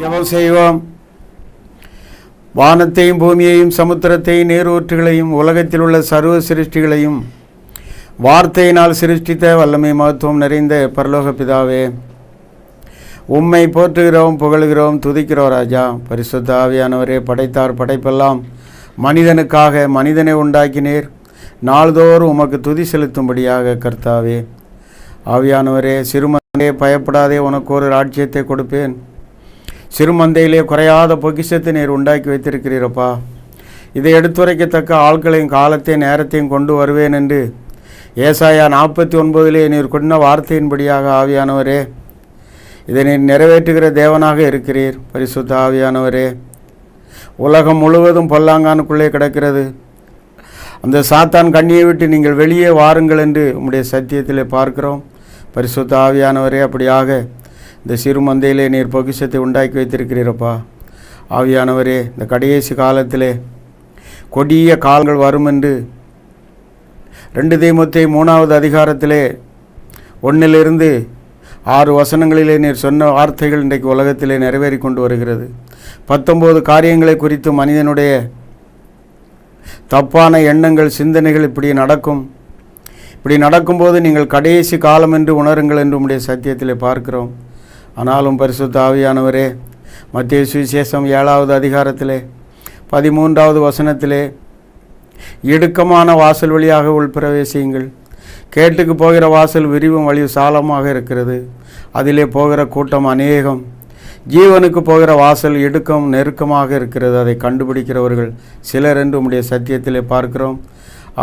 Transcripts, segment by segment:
ஜபம் செய்வோம் வானத்தையும் பூமியையும் சமுத்திரத்தையும் நீரூற்றுகளையும் உலகத்தில் உள்ள சர்வ சிருஷ்டிகளையும் வார்த்தையினால் சிருஷ்டித்த வல்லமை மகத்துவம் நிறைந்த பரலோக பிதாவே உம்மை போற்றுகிறோம் புகழுகிறோம் துதிக்கிறோம் ராஜா. பரிசுத்த ஆவியானவரே படைத்தார் படைப்பெல்லாம் மனிதனுக்காக மனிதனை உண்டாக்கினீர். நாள்தோறும் உமக்கு துதி செலுத்தும்படியாக கர்த்தாவே. ஆவியானவரே சிறுமனே பயப்படாதே உனக்கு ஒரு ராட்சியத்தை கொடுப்பேன். சிறுமந்தையிலே குறையாத பொக்கிஷத்தை நீர் உண்டாக்கி வைத்திருக்கிறீரப்பா. இதை எடுத்துரைக்கத்தக்க ஆட்களையும் காலத்தையும் நேரத்தையும் கொண்டு வருவேன் என்று ஏசாயா நாற்பத்தி ஒன்பதிலே நீர் கொண்ட வார்த்தையின்படியாக ஆவியானவரே இதை நீர் நிறைவேற்றுகிற தேவனாக இருக்கிறீர் பரிசுத்த ஆவியானவரே. உலகம் முழுவதும் பொல்லாங்கானுக்குள்ளே கிடக்கிறது. அந்த சாத்தான் கண்ணியை விட்டு நீங்கள் வெளியே வாருங்கள் என்று உம்முடைய சத்தியத்திலே பார்க்கிறோம். பரிசுத்த ஆவியானவரே அப்படியாக இந்த சிறு மந்தையிலே நீர் பொக்கிஷத்தை உண்டாக்கி வைத்திருக்கிறீரப்பா. ஆவியானவரே இந்த கடைசி காலத்திலே கொடிய காலங்கள் வரும் என்று ரெண்டு தெய்வத்தை மூணாவது அதிகாரத்திலே ஒன்றிலிருந்து ஆறு வசனங்களிலே நீர் சொன்ன வார்த்தைகள் இன்றைக்கு உலகத்திலே நிறைவேறி கொண்டு வருகிறது. பத்தொம்போது காரியங்களை குறித்து மனிதனுடைய தப்பான எண்ணங்கள் சிந்தனைகள் இப்படி நடக்கும். இப்படி நடக்கும்போது நீங்கள் கடைசி காலம் என்று உணருங்கள் என்று உடைய சத்தியத்தில் பார்க்கிறோம். ஆனாலும் பரிசுத்த ஆவியானவரே மத்திய சுவிசேஷம் ஏழாவது அதிகாரத்திலே பதிமூன்றாவது வசனத்திலே இடுக்கமான வாசல் வழியாக உள்பிரவேசியுங்கள் கேட்டுக்கு போகிற வாசல் விரிவும் வழி சாலமாக இருக்கிறது. அதிலே போகிற கூட்டம் அநேகம். ஜீவனுக்கு போகிற வாசல் இடுக்கம் நெருக்கமாக இருக்கிறது. அதை கண்டுபிடிக்கிறவர்கள் சிலர் என்று உம்முடைய சத்தியத்திலே பார்க்கிறோம்.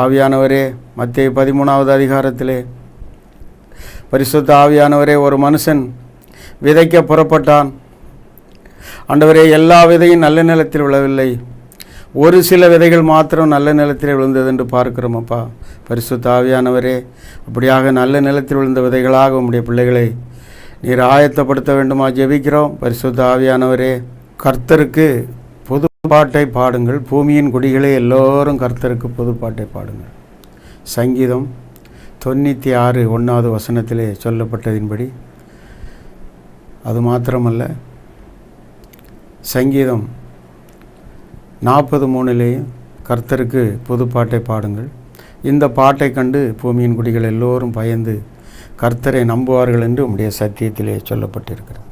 ஆவியானவரே மத்திய பதிமூணாவது அதிகாரத்திலே பரிசுத்த ஆவியானவரே ஒரு மனுஷன் விதைக்க புறப்பட்டான். ஆண்டவரே எல்லா விதையும் நல்ல நிலத்தில் விழவில்லை. ஒரு சில விதைகள் மாத்திரம் நல்ல நிலத்தில் விழுந்தது என்று பார்க்கிறோம் அப்பா. பரிசுத்த ஆவியானவரே அப்படியாக நல்ல நிலத்தில் விழுந்த விதைகளாக உம்முடைய பிள்ளைகளை நீர் ஆயத்தப்படுத்த வேண்டுமா ஜெபிக்கிறோம். பரிசு தாவியானவரே கர்த்தருக்கு புது பாட்டை பாடுங்கள். பூமியின் குடிகளே எல்லோரும் கர்த்தருக்கு புது பாட்டை பாடுங்கள். சங்கீதம் தொண்ணூற்றி ஆறு ஒன்றாவது வசனத்திலே சொல்லப்பட்டதின்படி அது மாத்திரமல்ல சங்கீதம் நாற்பது மூணுலேயும் கர்த்தருக்கு புது பாட்டை பாடுங்கள். இந்த பாட்டை கண்டு பூமியின் குடிகள் எல்லோரும் பயந்து கர்த்தரை நம்புவார்கள் என்று உம்முடைய சத்தியத்திலே சொல்லப்பட்டிருக்கிறது.